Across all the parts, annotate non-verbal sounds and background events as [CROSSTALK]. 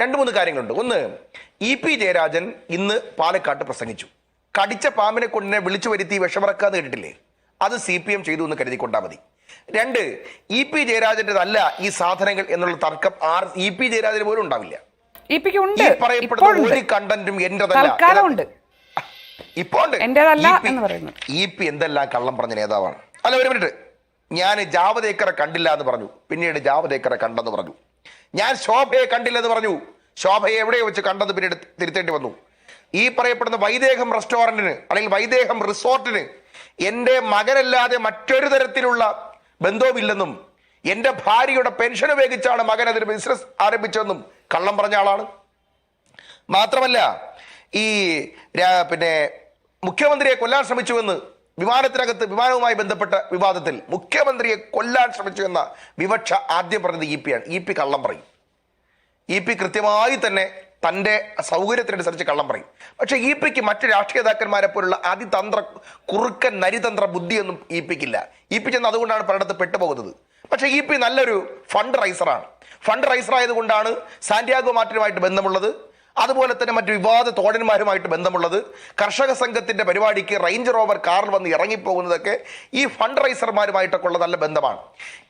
രണ്ട് മൂന്ന് കാര്യങ്ങളുണ്ട്. ഒന്ന് ഇ പി ജയരാജൻ ഇന്ന് പാലക്കാട്ട് പ്രസംഗിച്ചു. കടിച്ച പാമ്പിനെ കൊണ്ടിനെ വിളിച്ചു വരുത്തി വിഷമറക്കാന്ന് കേട്ടിട്ടില്ലേ? അത് സി പി എം ചെയ്തു എന്ന് കരുതിക്കൊണ്ടാൽ മതി. രണ്ട് ഇ പി ജയരാജന്റേതല്ല ഈ സാധനങ്ങൾ എന്നുള്ള തർക്കം ആർ ഇ പി ജയരാജന് പോലും ഉണ്ടാവില്ല. ഈ പറയപ്പെടുന്ന ഒരു കണ്ടന്റും എന്റേതല്ല. ഇപ്പോ. ഇ പി എന്തെല്ലാം കള്ളം പറഞ്ഞ നേതാവാണ്. അല്ല ഒരു മിനിറ്റ് ഞാൻ ജാവദേക്കറെ കണ്ടില്ല എന്ന് പറഞ്ഞു. പിന്നീട് ജാവദേക്കറെ കണ്ടെന്ന് പറഞ്ഞു. ഞാൻ ശോഭയെ കണ്ടില്ലെന്ന് പറഞ്ഞു. ശോഭയെ എവിടെ വെച്ച് കണ്ടെന്ന് പിന്നീട് തിരുത്തേണ്ടി വന്നു. ഈ പറയപ്പെടുന്ന വൈദേഹം റെസ്റ്റോറന്റിന് അല്ലെങ്കിൽ വൈദേഹം റിസോർട്ടിന് എന്റെ മകനല്ലാതെ മറ്റൊരു തരത്തിലുള്ള ബന്ധവുമില്ലെന്നും എന്റെ ഭാര്യയുടെ പെൻഷൻ ഉപയോഗിച്ചാണ് മകൻ അതിന് ബിസിനസ് ആരംഭിച്ചതെന്നും കള്ളം പറഞ്ഞ ആളാണ്. മാത്രമല്ല ഈ പിന്നെ മുഖ്യമന്ത്രിയെ കൊല്ലാൻ ശ്രമിച്ചുവെന്ന് വിമാനത്തിനകത്ത് വിമാനവുമായി ബന്ധപ്പെട്ട വിവാദത്തിൽ മുഖ്യമന്ത്രിയെ കൊല്ലാൻ ശ്രമിച്ചു എന്ന വിവക്ഷ ആദ്യം പറഞ്ഞത് ഇ പി ആണ്. ഇ പി കള്ളം പറയും. ഇ പി കൃത്യമായി തന്നെ തന്റെ സൗകര്യത്തിനനുസരിച്ച് കള്ളം പറയും. പക്ഷേ ഇ പിക്ക് മറ്റ് രാഷ്ട്രീയ നേതാക്കന്മാരെ പോലുള്ള അതിതന്ത്ര കുറുക്കൻ നരിതന്ത്ര ബുദ്ധിയൊന്നും ഇ പിക്കില്ല. ഇ പി ചെന്ന് അതുകൊണ്ടാണ് പലയിടത്ത് പെട്ടുപോകുന്നത്. പക്ഷേ ഇ പി നല്ലൊരു ഫണ്ട് റൈസറാണ്. ഫണ്ട് റൈസർ ആയതുകൊണ്ടാണ് സാന്റിയാഗോ മാർട്ടിനുമായിട്ട് ബന്ധമുള്ളത്. അതുപോലെ തന്നെ മറ്റു വിവാദ തോടന്മാരുമായിട്ട് ബന്ധമുള്ളത് കർഷക സംഘത്തിന്റെ പരിപാടിക്ക് റേഞ്ച് റോവർ കാറിൽ വന്ന് ഇറങ്ങിപ്പോകുന്നതൊക്കെ ഈ ഫണ്ട് റൈസർമാരുമായിട്ടൊക്കെ ഉള്ള നല്ല ബന്ധമാണ്.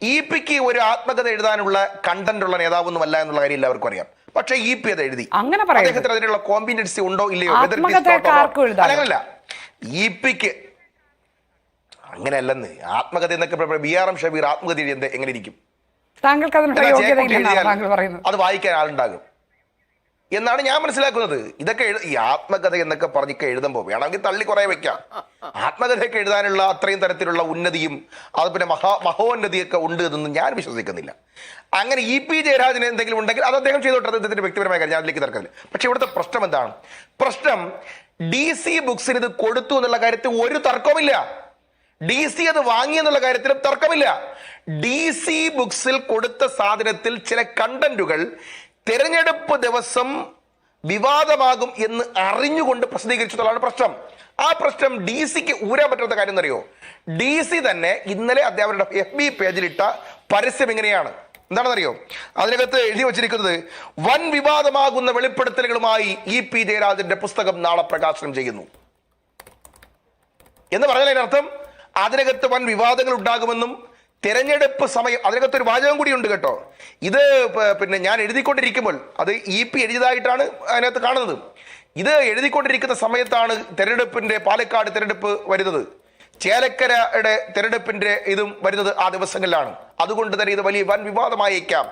ഇ പിക്ക് ഒരു ആത്മകഥ എഴുതാനുള്ള കണ്ടന്റ് ഉള്ള നേതാവൊന്നുമല്ല എന്നുള്ള കാര്യം എല്ലാവർക്കും അറിയാം. പക്ഷേ ഇ പി അത് എഴുതി. അങ്ങനെ. അദ്ദേഹത്തിന് അതിനുള്ള കോമ്പിറ്റൻസി ഉണ്ടോ ഇല്ലയോ. അല്ല, അങ്ങനല്ല. ഇ പിക്ക് അങ്ങനെയല്ലെന്ന്. ആത്മകഥ എന്നൊക്കെ ബി ആർ എം ഷബീർ ആത്മകഥ എഴുതി എന്ത് എങ്ങനെ ഇരിക്കും? താങ്കൾക്ക് അതിനുള്ള യോഗ്യത അത് വായിക്കാൻ ആളുണ്ടാകും. എന്നാണ് ഞാൻ മനസ്സിലാക്കുന്നത്. ഇതൊക്കെ ഈ ആത്മകഥ എന്നൊക്കെ പറഞ്ഞൊക്കെ എഴുതുമ്പോൾ വേണമെങ്കിൽ തള്ളി കുറെ വെക്കാം. ആത്മകഥയൊക്കെ എഴുതാനുള്ള അത്രയും തരത്തിലുള്ള ഉന്നതിയും അത് പിന്നെ മഹാ മഹോന്നതിയൊക്കെ ഉണ്ട് എന്നൊന്നും ഞാൻ വിശ്വസിക്കുന്നില്ല. അങ്ങനെ ഇ പി ജയരാജന് എന്തെങ്കിലും ഉണ്ടെങ്കിൽ അത് അദ്ദേഹം ചെയ്തോട്ടെ അദ്ദേഹത്തിന്റെ വ്യക്തിപരമായ കാര്യം അതിലേക്ക് തർക്കമില്ല. പക്ഷെ ഇവിടുത്തെ പ്രശ്നം എന്താണ്? പ്രശ്നം ഡി സി ബുക്സിന് ഇത് കൊടുത്തു എന്നുള്ള കാര്യത്തിൽ ഒരു തർക്കവുമില്ല. ഡി സി അത് വാങ്ങി എന്നുള്ള കാര്യത്തിലും തർക്കമില്ല. ഡി സി ബുക്സിൽ കൊടുത്ത സാധനത്തിൽ ചില കണ്ടന്റുകൾ തെരഞ്ഞെടുപ്പ് ദിവസം വിവാദമാകും എന്ന് അറിഞ്ഞുകൊണ്ട് പ്രസിദ്ധീകരിച്ചതാണ് പ്രശ്നം. ആ പ്രശ്നം ഡി സിക്ക് ഊരാൻ പറ്റാത്ത കാര്യം എന്നറിയോ ഡി സി തന്നെ ഇന്നലെ അദ്ദേഹം എഫ് ബി പേജിലിട്ട പരസ്യം ഇങ്ങനെയാണ്. എന്താണെന്നറിയോ? അതിനകത്ത് എഴുതി വച്ചിരിക്കുന്നത് വൻ വിവാദമാകുന്ന വെളിപ്പെടുത്തലുകളുമായി ഇ പി ജയരാജന്റെ പുസ്തകം നാളെ പ്രകാശനം ചെയ്യുന്നു. എന്ന് പറഞ്ഞാൽ അതിനർത്ഥം അതിനകത്ത് വൻ വിവാദങ്ങൾ ഉണ്ടാകുമെന്നും തെരഞ്ഞെടുപ്പ് സമയം അതിനകത്ത് ഒരു വാചകം കൂടി ഉണ്ട് കേട്ടോ. ഇത് പിന്നെ ഞാൻ എഴുതിക്കൊണ്ടിരിക്കുമ്പോൾ അത് ഇ പി എഴുതിയതായിട്ടാണ് അതിനകത്ത് കാണുന്നത്. ഇത് എഴുതിക്കൊണ്ടിരിക്കുന്ന സമയത്താണ് തെരഞ്ഞെടുപ്പിന്റെ പാലക്കാട് തെരഞ്ഞെടുപ്പ് വരുന്നത്. ചേലക്കരയുടെ തെരഞ്ഞെടുപ്പിന്റെ ഇതും വരുന്നത് ആ ദിവസങ്ങളിലാണ്. അതുകൊണ്ട് തന്നെ ഇത് വലിയ വൻ വിവാദമായേക്കാം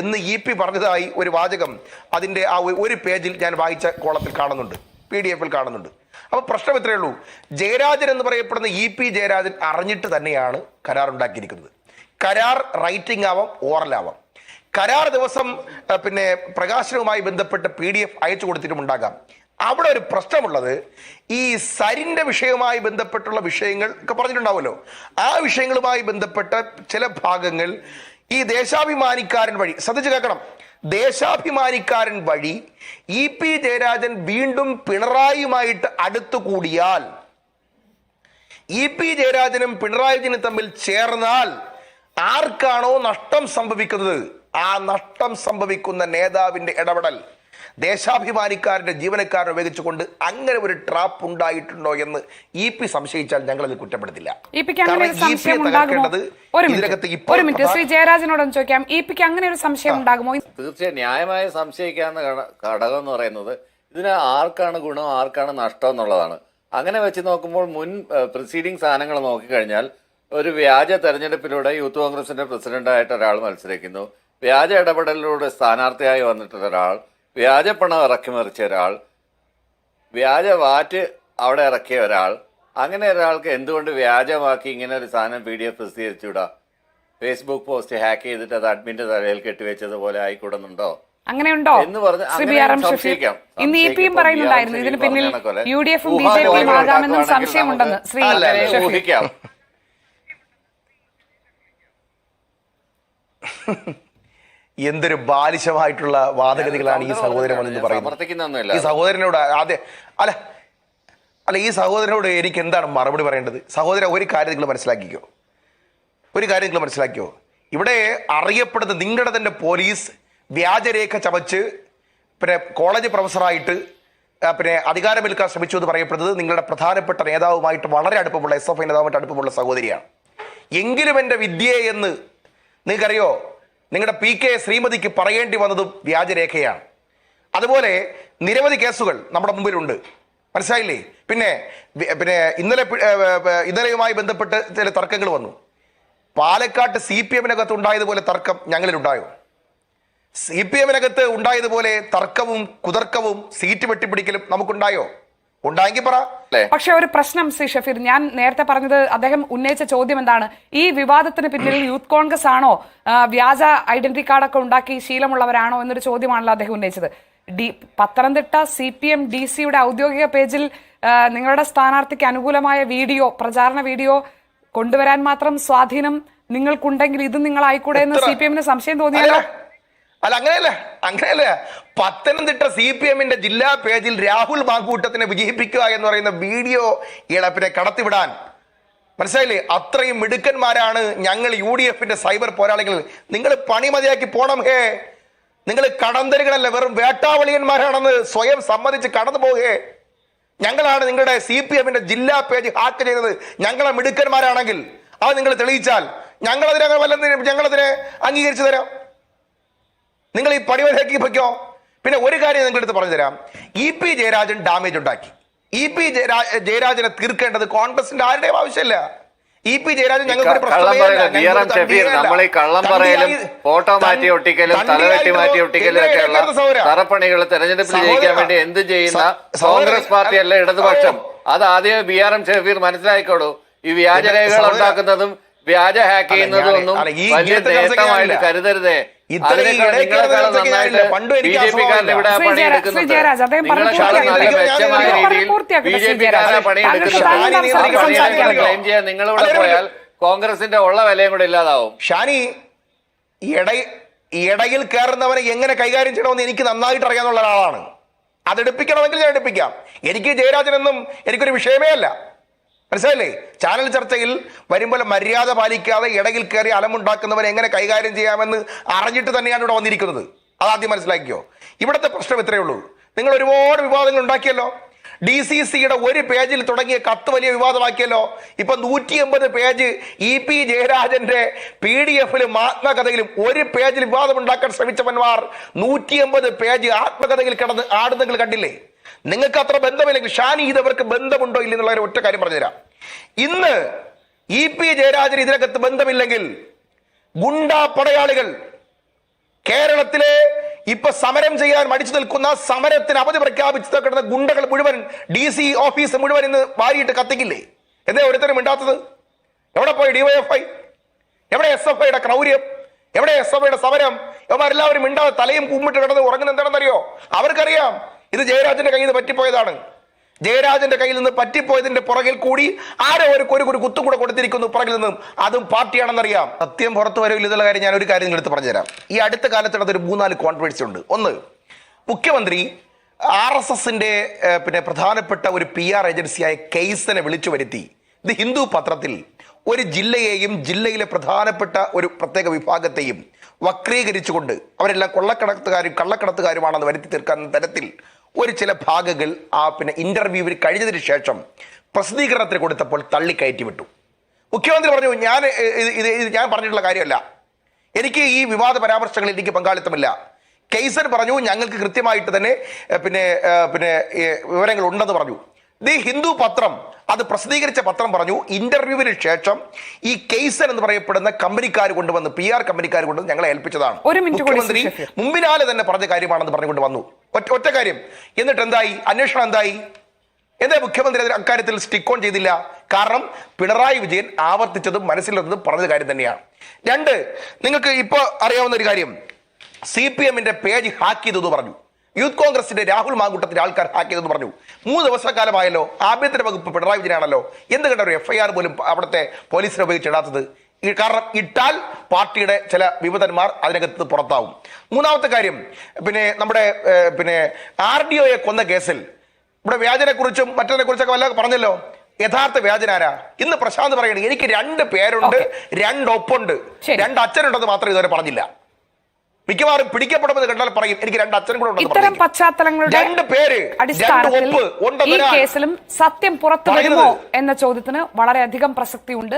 എന്ന് ഇ പി പറഞ്ഞതായി ഒരു വാചകം അതിന്റെ ആ ഒരു പേജിൽ ഞാൻ വായിച്ച കോളത്തിൽ കാണുന്നുണ്ട്. പി ഡി എഫിൽ കാണുന്നുണ്ട്. അപ്പൊ പ്രശ്നം ഇത്രയേ ഉള്ളൂ. ജയരാജൻ എന്ന് പറയപ്പെടുന്ന ഇ പി ജയരാജൻ അറിഞ്ഞിട്ട് തന്നെയാണ് കരാർ ഉണ്ടാക്കിയിരിക്കുന്നത്. കരാർ റൈറ്റിംഗ് ആവാം ഓറൽ ആവാം. കരാർ ദിവസം പിന്നെ പ്രകാശനവുമായി ബന്ധപ്പെട്ട് പി ഡി എഫ് അയച്ചു കൊടുത്തിട്ടുമുണ്ടാകാം അവിടെ ഒരു പ്രശ്നമുള്ളത് ഈ സരിന്റെ വിഷയവുമായി ബന്ധപ്പെട്ടുള്ള വിഷയങ്ങൾ ഒക്കെ പറഞ്ഞിട്ടുണ്ടാവുമല്ലോ. ആ വിഷയങ്ങളുമായി ബന്ധപ്പെട്ട ചില ഭാഗങ്ങൾ ഈ ദേശാഭിമാനിക്കാരൻ വഴി ശ്രദ്ധിച്ചു കേൾക്കണം. ദേശാഭിമാനിക്കാരൻ വഴി ഇ പി ജയരാജൻ വീണ്ടും പിണറായിയുമായിട്ട് അടുത്തു കൂടിയാൽ ഇ പി ജയരാജനും പിണറായിജനും തമ്മിൽ ചേർന്നാൽ ആർക്കാണോ നഷ്ടം സംഭവിക്കുന്നത്? ആ നഷ്ടം സംഭവിക്കുന്ന നേതാവിന്റെ ഇടപെടൽ. ദേശാഭിമാനിക്കാരന്റെ ജീവനക്കാരനെ ഉപയോഗിച്ചുകൊണ്ട് അങ്ങനെ ഒരു ട്രാപ്പ് ഉണ്ടായിട്ടുണ്ടോ എന്ന് ഇ പി സംശയിച്ചാൽ ഞങ്ങൾ അത് കുറ്റപ്പെടുത്തില്ല ഒരു മിനിറ്റ്. ഇപ്പോൾ ഒരു മിനിറ്റ്. ശ്രീ ജയരാജനോടൊന്ന് ചോദിക്കാം. ഇ പിക്ക് അങ്ങനെ ഒരു സംശയം ഉണ്ടാകുമോ? തീർച്ചയായും ന്യായമായ സംശയിക്കാവുന്ന ഘട- ഘടകം എന്ന് പറയുന്നത് ഇതിന് ആർക്കാണ് ഗുണം ആർക്കാണ് നഷ്ടം എന്നുള്ളതാണ്. അങ്ങനെ വെച്ച് നോക്കുമ്പോൾ മുൻ പ്രിസീഡിംഗ് സാധനങ്ങൾ നോക്കിക്കഴിഞ്ഞാൽ ഒരു വ്യാജ തെരഞ്ഞെടുപ്പിലൂടെ യൂത്ത് കോൺഗ്രസിന്റെ പ്രസിഡന്റായിട്ട് ഒരാൾ മത്സരിക്കുന്നു. വ്യാജ ഇടപെടലിലൂടെ സ്ഥാനാർത്ഥിയായി വന്നിട്ടുള്ള ഒരാൾ വ്യാജ പണം ഇറക്കി മറിച്ച ഒരാൾ വ്യാജ വാറ്റ് അവിടെ ഇറക്കിയ ഒരാൾ അങ്ങനെ ഒരാൾക്ക് എന്തുകൊണ്ട് വ്യാജമാക്കി ഇങ്ങനെ ഒരു സാധനം പി ഡി എഫ് പ്രസിദ്ധീകരിച്ചുവിടാ ഫേസ്ബുക്ക് പോസ്റ്റ് ഹാക്ക് ചെയ്തിട്ട് അത് അഡ്മിന്റെ തലയിൽ കെട്ടിവെച്ചതുപോലെ ആയിക്കൂടുന്നുണ്ടോ? അങ്ങനെയുണ്ടോ? എന്ന് പറഞ്ഞ്. ഇന്ന് ഇ പിയും പറയുന്നുണ്ടായിരുന്നു. ബി ഇതിന് പിന്നിൽ പറഞ്ഞ പോലെ യു ഡി എഫും ബി ജെ പിയും ആകാമെന്നും സംശയമുണ്ടെന്ന് ശ്രീ ഊഹിക്കാം. [LAUGHS] എന്തൊരു ബാലിശമായിട്ടുള്ള വാദഗതികളാണ് ഈ സഹോദരൻ എന്ന് പറയുന്നത്. ഈ സഹോദരനോട് അതെ അല്ല അല്ല ഈ സഹോദരനോട് എനിക്ക് എന്താണ് മറുപടി പറയേണ്ടത്? സഹോദരൻ ഒരു കാര്യം നിങ്ങൾ മനസ്സിലാക്കിക്കോ. ഒരു കാര്യം നിങ്ങൾ മനസ്സിലാക്കിയോ ഇവിടെ അറിയപ്പെടുന്ന നിങ്ങളുടെ തന്നെ പോലീസ് വ്യാജരേഖ ചമച്ച് പിന്നെ കോളേജ് പ്രൊഫസറായിട്ട് പിന്നെ അധികാരമേൽക്കാൻ ശ്രമിച്ചു എന്ന് പറയപ്പെടുന്നത് നിങ്ങളുടെ പ്രധാനപ്പെട്ട നേതാവുമായിട്ട് വളരെ അടുപ്പമുള്ള എസ് എഫ് ഐ നേതാവുമായിട്ട് അടുപ്പമുള്ള സഹോദരിയാണ്. എങ്കിലും എന്റെ വിദ്യയെ എന്ന് നിങ്ങൾക്കറിയോ? നിങ്ങളുടെ പി കെ ശ്രീമതിക്ക് പറയേണ്ടി വന്നതും വ്യാജരേഖയാണ്. അതുപോലെ നിരവധി കേസുകൾ നമ്മുടെ മുമ്പിലുണ്ട്. മനസ്സിലായില്ലേ? പിന്നെ പിന്നെ ഇന്നലെ ഇന്നലെയുമായി ബന്ധപ്പെട്ട് ചില തർക്കങ്ങൾ വന്നു. പാലക്കാട്ട് സി പി എമ്മിനകത്ത് ഉണ്ടായതുപോലെ തർക്കം ഞങ്ങളിലുണ്ടായോ? സി പി എമ്മിനകത്ത് ഉണ്ടായതുപോലെ തർക്കവും കുതർക്കവും സീറ്റ് വെട്ടിപ്പിടിക്കലും നമുക്കുണ്ടായോ? ഉണ്ടായെങ്കിൽ പറ. പക്ഷെ ഒരു പ്രശ്നം സി ഷഫീർ ഞാൻ നേരത്തെ പറഞ്ഞത് അദ്ദേഹം ഉന്നയിച്ച ചോദ്യം എന്താണ്? ഈ വിവാദത്തിന് പിന്നിൽ യൂത്ത് കോൺഗ്രസ് ആണോ? വ്യാജ ഐഡന്റിറ്റി കാർഡൊക്കെ ഉണ്ടാക്കി ശീലമുള്ളവരാണോ എന്നൊരു ചോദ്യമാണല്ലോ അദ്ദേഹം ഉന്നയിച്ചത്. D Pathanamthitta C P M D സിയുടെ ഔദ്യോഗിക പേജിൽ നിങ്ങളുടെ സ്ഥാനാർത്ഥിക്ക് അനുകൂലമായ വീഡിയോ പ്രചാരണ വീഡിയോ കൊണ്ടുവരാൻ മാത്രം സ്വാധീനം നിങ്ങൾക്കുണ്ടെങ്കിൽ ഇത് നിങ്ങളായിക്കൂടെ എന്ന്? സി പി എമ്മിന് സംശയം തോന്നിയാലോ അല്ല അങ്ങനെയല്ലേ അങ്ങനെയല്ല. പത്തനംതിട്ട സി പി എമ്മിന്റെ ജില്ലാ പേജിൽ രാഹുൽ മാങ്കൂട്ടത്തിനെ വിജയിപ്പിക്കുക എന്ന് പറയുന്ന വീഡിയോ ഇളപ്പിനെ കടത്തിവിടാൻ. മനസ്സിലായില്ലേ? അത്രയും മിടുക്കന്മാരാണ് ഞങ്ങൾ യു ഡി എഫിന്റെ സൈബർ പോരാളികൾ. നിങ്ങൾ പണി മതിയാക്കി പോണം ഹേ. നിങ്ങൾ കടന്തരുകളല്ല വെറും വേട്ടാവളിയന്മാരാണെന്ന് സ്വയം സമ്മതിച്ച് കടന്നു പോകേ ഞങ്ങളാണ് നിങ്ങളുടെ സി പി എമ്മിന്റെ ജില്ലാ പേജ് ഹാക്ക് ചെയ്തത് ഞങ്ങളെ മിടുക്കന്മാരാണെങ്കിൽ. അത് നിങ്ങൾ തെളിയിച്ചാൽ ഞങ്ങളതിനെ ഞങ്ങളതിനെ അംഗീകരിച്ചു തരാം. നിങ്ങൾ ഈ പടിവലേക്ക് പൊയ്ക്കോ പിന്നെ ഒരു കാര്യം നിങ്ങളുടെ അടുത്ത് പറഞ്ഞു തരാം ഇ പി ജയരാജൻ ഡാമേജ് ഉണ്ടാക്കി. ഇ പി ജയരാജനെ തീർക്കേണ്ടത് കോൺഗ്രസിന്റെ ആരുടെയും ആവശ്യമില്ല. ഇ പി ജയരാജൻ ഞങ്ങൾക്ക് അല്ല. നമ്മൾ ഈ കള്ളം പറയലും ഫോട്ടോ മാറ്റി ഒട്ടിക്കലും തലവെട്ടി മാറ്റി ഒട്ടിക്കലും എന്നെ ഒക്കെയുള്ള കേൾക്കുന്ന തറപ്പണികൾ തെരഞ്ഞെടുപ്പിൽ ജയിക്കാൻ വേണ്ടി എന്ത് ചെയ്യുന്ന കോൺഗ്രസ് പാർട്ടി പാർട്ടിയല്ല ഇടതുപക്ഷം. അത് ആദ്യം ബി ആർ എം ഷെഫീർ മനസ്സിലാക്കിക്കോളൂ ഈ വ്യാജരേഖകൾ ഉണ്ടാക്കുന്നതും വ്യാജ ഹാക്ക് അല്ല, ചെയ്യുന്നതും ഒന്നും വലിയ നേട്ടമായിട്ട് കരുതരുതേ. ഇത്രയും അതിനേക്കാൾ ഇടയ്ക്ക് നിങ്ങളെക്കാളും ചർച്ചയ്ക്ക് നന്നായിട്ട് ഞാനില്ല. പണ്ടും ബി എനിക്ക് ജെ പിക്കാരൻ അസുഖമില്ല. ഇവിടെ ശ്രീ ജയരാജ്, പണിയെടുക്കുന്നുണ്ട് ശ്രീ ജയരാജ്, അദ്ദേഹം പറഞ്ഞു നിങ്ങളെക്കാളും നല്ല പൂർത്തിയാക്കട്ടെ. മെച്ചമായ അദ്ദേഹം രീതിയിൽ ബി പൂർത്തിയാക്കട്ടെ, ജെ ശ്രീ പിക്കാരാണ് ജയരാജ്. പണിയെടുക്കുന്നത് താങ്കൾ ഷാനി താങ്കൾ നിങ്ങൾ സംസാരിക്കാൻ സംസാരിക്കാൻ ക്ലെയിം ചെയ്യാൻ നിങ്ങളിവിടെ പോയാൽ കോൺഗ്രസിന്റെ ഉള്ള വിലയും കൂടെ ഇല്ലാതാവും ഷാനി ഇട ഇടയിൽ കയറുന്നവനെ എങ്ങനെ കൈകാര്യം ചെയ്യണമെന്ന് എനിക്ക് നന്നായിട്ട് അറിയാവുന്ന ഒരാളാണ് അതെടുപ്പിക്കണമെങ്കിൽ ഞാൻ എടുപ്പിക്കാം എനിക്ക് ജയരാജനൊന്നും എനിക്കൊരു വിഷയമേ അല്ല മനസ്സിലായില്ലേ? ചാനൽ ചർച്ചയിൽ വരുമ്പോൾ മര്യാദ പാലിക്കാതെ ഇടയിൽ കയറി അലമുണ്ടാക്കുന്നവരെ എങ്ങനെ കൈകാര്യം ചെയ്യാമെന്ന് അറിഞ്ഞിട്ട് തന്നെയാണ് ഇവിടെ വന്നിരിക്കുന്നത്. അതാദ്യം മനസ്സിലാക്കിയോ ഇവിടുത്തെ പ്രശ്നം ഇത്രയേ ഉള്ളൂ. നിങ്ങൾ ഒരുപാട് വിവാദങ്ങൾ ഉണ്ടാക്കിയല്ലോ. ഡി സി സിയുടെ ഒരു പേജിൽ തുടങ്ങിയ കത്ത് വലിയ വിവാദമാക്കിയല്ലോ. ഇപ്പൊ നൂറ്റി എൺപത് പേജ് ഇ പി ജയരാജന്റെ പി ഡി എഫിലും ആത്മകഥയിലും ഒരു പേജിൽ വിവാദം ഉണ്ടാക്കാൻ ശ്രമിച്ചവന്മാർ നൂറ്റി എൺപത് പേജ് ആത്മകഥയിൽ കിടന്ന് ആടുന്നെങ്കിൽ കണ്ടില്ലേ? നിങ്ങൾക്ക് അത്ര ബന്ധമില്ലെങ്കിൽ ഷാനി ഇതവർക്ക് ബന്ധമുണ്ടോ ഇല്ല എന്നുള്ള ഒറ്റ കാര്യം പറഞ്ഞുതരാം. ഇന്ന് ഇ പി ജയരാജന് ഇതിനകത്ത് ബന്ധമില്ലെങ്കിൽ ഗുണ്ടാ പടയാളികൾ കേരളത്തിലെ ഇപ്പൊ സമരം ചെയ്യാൻ മടിച്ചു നിൽക്കുന്ന സമരത്തിന് അവധി പ്രഖ്യാപിച്ചു കിടന്ന ഗുണ്ടകൾ മുഴുവൻ ഡി സി ഓഫീസ് മുഴുവൻ ഇന്ന് വാരിയിട്ട് കത്തിക്കില്ലേ? എന്തേ ഒരുത്തരും ഇണ്ടാത്തത് എവിടെ പോയി ഡിവൈഎഫ്ഐ എവിടെ എസ് എഫ് ഐയുടെ ക്രൗര്യം? എവിടെ എസ് എഫ് ഐയുടെ സമരം? ഇവരെല്ലാവരും മിണ്ടാതെ തലയും കുമ്മിട്ട് കിടന്ന് ഉറങ്ങുന്ന എന്താണെന്നറിയോ? അവർക്കറിയാം ഇത് ജയരാജന്റെ കയ്യിൽ നിന്ന് പറ്റിപ്പോയതാണ്. ജയരാജന്റെ കയ്യിൽ നിന്ന് പറ്റിപ്പോയതിന്റെ പുറകിൽ കൂടി ആരോ ഒരു ഒരു കൂടി കുത്തും കൂടെ കൊടുത്തിരിക്കുന്നു പുറകിൽ നിന്നും. അതും പാർട്ടിയാണെന്നറിയാം. സത്യം പുറത്തു വരവില്ല എന്നുള്ള കാര്യം ഞാൻ ഒരു കാര്യം നിങ്ങൾ എടുത്ത് പറഞ്ഞുതരാം. ഈ അടുത്ത കാലത്തിനകത്ത് ഒരു മൂന്നാൽ കോൺട്രവേഴ്സി ഉണ്ട്. ഒന്ന് മുഖ്യമന്ത്രി ആർ എസ് എസിന്റെ പിന്നെ പ്രധാനപ്പെട്ട ഒരു പി ആർ ഏജൻസിയായ കെയ്സിനെ വിളിച്ചു വരുത്തി. ഇത് ഹിന്ദു പത്രത്തിൽ ഒരു ജില്ലയെയും ജില്ലയിലെ പ്രധാനപ്പെട്ട ഒരു പ്രത്യേക വിഭാഗത്തെയും വക്രീകരിച്ചുകൊണ്ട് അവരെല്ലാം കൊള്ളക്കടത്തുകാരും കള്ളക്കടത്തുകാരുമാണെന്ന് വരുത്തി തീർക്കാൻ തരത്തിൽ ഒരു ചില ഭാഗങ്ങൾ ആ പിന്നെ ഇന്റർവ്യൂവിൽ കഴിഞ്ഞതിന് ശേഷം പ്രസിദ്ധീകരണത്തിന് കൊടുത്തപ്പോൾ തള്ളിക്കയറ്റി വിട്ടു. മുഖ്യമന്ത്രി പറഞ്ഞു ഞാൻ ഇത് ഇത് ഞാൻ പറഞ്ഞിട്ടുള്ള കാര്യമല്ല. എനിക്ക് ഈ വിവാദ പരാമർശങ്ങളിൽ എനിക്ക് പങ്കാളിത്തമില്ല. കെയ്സർ പറഞ്ഞു ഞങ്ങൾക്ക് കൃത്യമായിട്ട് തന്നെ പിന്നെ പിന്നെ വിവരങ്ങൾ ഉണ്ടെന്ന് പറഞ്ഞു. ദി ഹിന്ദു പത്രം അത് പ്രസിദ്ധീകരിച്ച പത്രം പറഞ്ഞു ഇന്റർവ്യൂവിന് ശേഷം ഈ കേസൻ എന്ന് പറയപ്പെടുന്ന കമ്പനിക്കാർ കൊണ്ടുവന്ന് പി ആർ കമ്പനിക്കാർ കൊണ്ടുവന്ന് ഞങ്ങളെ ഏൽപ്പിച്ചതാണ്. മുഖ്യമന്ത്രി മുമ്പിനാലെ തന്നെ പറഞ്ഞ കാര്യമാണെന്ന് പറഞ്ഞുകൊണ്ട് വന്നു. ഒറ്റ ഒറ്റ കാര്യം എന്നിട്ട് എന്തായി? അന്വേഷണം എന്തായി? എന്താ മുഖ്യമന്ത്രി അതിന് അക്കാര്യത്തിൽ സ്റ്റിക്ക് ഓൺ ചെയ്തില്ല? കാരണം പിണറായി വിജയൻ ആവർത്തിച്ചതും മനസ്സിലുള്ളതും പറഞ്ഞ കാര്യം തന്നെയാണ്. രണ്ട് നിങ്ങൾക്ക് ഇപ്പോൾ അറിയാവുന്ന ഒരു കാര്യം. സി പി എമ്മിന്റെ പേജ് ഹാക്ക് ചെയ്തു പറഞ്ഞു. യൂത്ത് കോൺഗ്രസിന്റെ രാഹുൽ മാങ്കൂട്ടത്തിന്റെ ആൾക്കാർ ഹാക്ക് ചെയ്തെന്ന് പറഞ്ഞു. മൂന്ന് ദിവസക്കാലമായല്ലോ ആഭ്യന്തര വകുപ്പ് പിണറായി വിജയനാണല്ലോ. എന്ത് കണ്ട ഒരു എഫ്ഐആർ പോലും അവിടുത്തെ പോലീസിനെ ഉപയോഗിച്ചിടാത്തത്? ഈ കാരണം ഇട്ടാൽ പാർട്ടിയുടെ ചില വിമതന്മാർ അതിനകത്ത് പുറത്താവും. മൂന്നാമത്തെ കാര്യം പിന്നെ നമ്മുടെ പിന്നെ ആർ ഡി ഒയെ കൊന്ന കേസിൽ ഇവിടെ വ്യാജനെ കുറിച്ചും മറ്റതിനെ കുറിച്ചൊക്കെ വല്ല പറഞ്ഞല്ലോ? യഥാർത്ഥ വ്യാജനാരാ ഇന്ന് പ്രശാന്ത് പറയുന്നത് എനിക്ക് രണ്ട് പേരുണ്ട് രണ്ടൊപ്പുണ്ട്. രണ്ട് അച്ഛനുണ്ടെന്ന് മാത്രമേ ഇതുവരെ പറഞ്ഞില്ല. മിക്കവാറും പിടിക്കപ്പെടുമെന്ന് കണ്ടാൽ പറയും എനിക്ക് രണ്ട് അച്ഛനും കൂടെ ഉണ്ട് ഇത്തരം. പശ്ചാത്തലങ്ങളുടെ രണ്ട് പേര് അടിസ്ഥാനത്തിൽ ഈ കേസിലും സത്യം പുറത്തു വരുമോ എന്ന ചോദ്യത്തിന് വളരെയധികം പ്രസക്തിയുണ്ട്